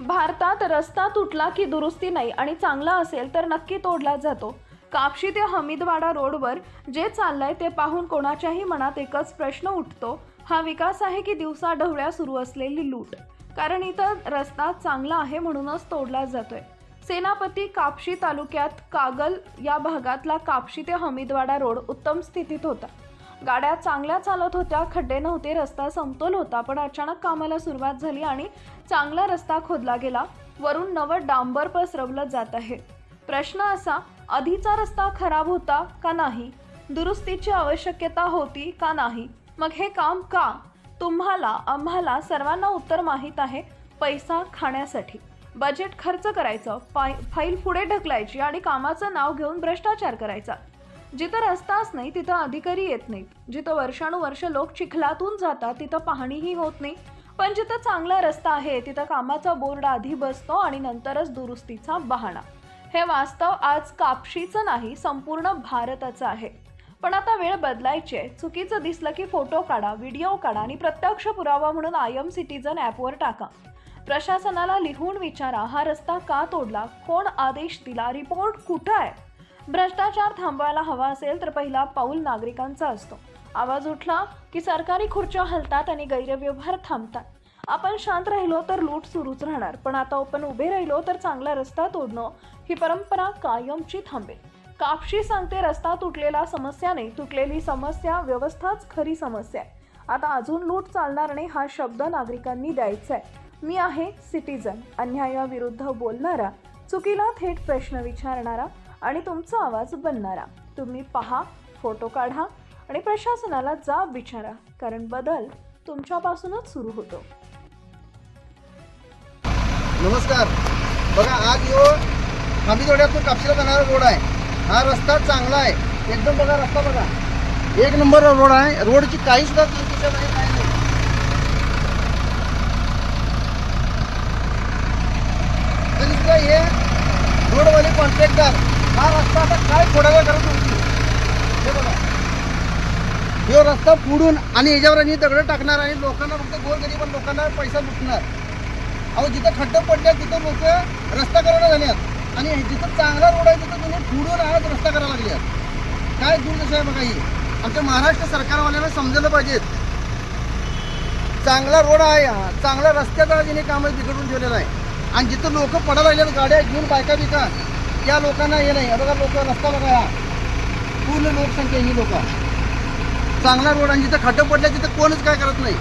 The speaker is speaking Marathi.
भारतात रस्ता तुटला की दुरुस्ती नाही आणि चांगला असेल तर नक्की तोडला जातो. कापशी ते हमीदवाडा रोडवर जे चाललंय ते पाहून कोणाच्याही मनात एकच प्रश्न उठतो हा विकास आहे की दिवसा ढवळ्या सुरू असलेली लूट? कारण इथं रस्ता चांगला आहे म्हणूनच तोडला जातोय. सेनापती कापशी तालुक्यात कागल या भागातला कापशी ते हमीदवाडा रोड उत्तम स्थितीत होता. गाड्या चांगल्या चालत होत्या खड्डे नव्हते रस्ता समतोल होता पण अचानक कामाला सुरुवात झाली आणि चांगला रस्ता खोदला गेला. वरून नवं डांबर पसरवलं जात आहे. प्रश्न असा आधीचा रस्ता खराब होता का नाही? दुरुस्तीची आवश्यकता होती का नाही? मग हे काम का? तुम्हाला आम्हाला सर्वांना उत्तर माहीत आहे पैसा खाण्यासाठी. बजेट खर्च करायचं फाईल पुढे ढकलायची आणि कामाचं नाव घेऊन भ्रष्टाचार करायचा. जिथं रस्ताच नाही तिथं अधिकारी येत नाहीत. जिथं वर्षानुवर्ष लोक चिखलातून जातात तिथं पाहणीही होत नाही. पण जिथं चांगला रस्ता आहे तिथं कामाचा बोर्ड आधी बसतो आणि नंतरच दुरुस्तीचा बहाणा. हे वास्तव आज कापशीचं नाही संपूर्ण भारताचं आहे. पण आता वेळ बदलायची आहे. चुकीचं दिसलं की फोटो काढा व्हिडिओ काढा आणि प्रत्यक्ष पुरावा म्हणून आय एम सिटीजन ॲपवर टाका. प्रशासनाला लिहून विचारा हा रस्ता का तोडला? कोण आदेश दिला? रिपोर्ट कुठं आहे? भ्रष्टाचार थांबवायला हवा असेल तर पहिला पाऊल नागरिकांचा असतो. आवाज उठला की सरकारी खुर्च्या हलतात आणि गैरव्यवहार थांबतात. आपण शांत राहिलो तर लूट सुरूच राहणार पण आता आपण उभे राहिलो तर चांगला रस्ता तोडणं ही परंपरा कायमची थांबेल. कापशी सांगते रस्ता तुटलेला समस्या नाही तुटलेली समस्या व्यवस्थाच खरी समस्या आहे. आता अजून लूट चालणार नाही हा शब्द नागरिकांनी द्यायचा आहे. मी आहे सिटीजन अन्यायाविरुद्ध बोलणारा चुकीला थेट प्रश्न विचारणारा आणि तुमचा आवाज बनणारा. तुम्ही पहा फोटो काढा आणि प्रशासनाला जाब विचारा कारण बदल तुमच्यापासूनच सुरू होतो. नमस्कार. बघा आज यो खांबीतोड्यातून कापशीला जाणारा रोड आहे. हा रस्ता चांगला आहे. एकदम बघा रस्ता बघा. एक नंबर रोड आहे. रोडची काही सुद्धा चुकीचं नाही काही नाही. तरी सुद्धा हे रोडवाले कॉन्ट्रॅक्टर. हा रस्ता आता काय फोडायला करत होती हे बघा. रस्ता फुडून आणि याच्यावर आणि दगडं टाकणार आणि लोकांना फक्त गोरगरीब लोकांना पैसा लुटणार. अहो जिथं खड्डे पडले तिथं लोक रस्ता करायला झाल्यात. आणि जिथं चांगला रोड आहे तिथं तुम्ही फुडून आज रस्ता करायला लागल्यात. काय दुर्दशा आहे बघा ही. आमच्या महाराष्ट्र सरकारवाल्यांना समजायला पाहिजेत. चांगला रोड आहे हा. चांगला रस्त्याचा तिने कामं बिघडून ठेवलेला आहे. आणि जिथं लोक पडायला राहिले गाड्या घेऊन बायका बिका त्या लोकांना हे नाही. बघा लोक रस्ता बघा. हा पूर्ण लोकसंख्या ही लोक. चांगला रोड आणि जिथं खड्डं पडल्या तिथं कोणच काय करत नाही.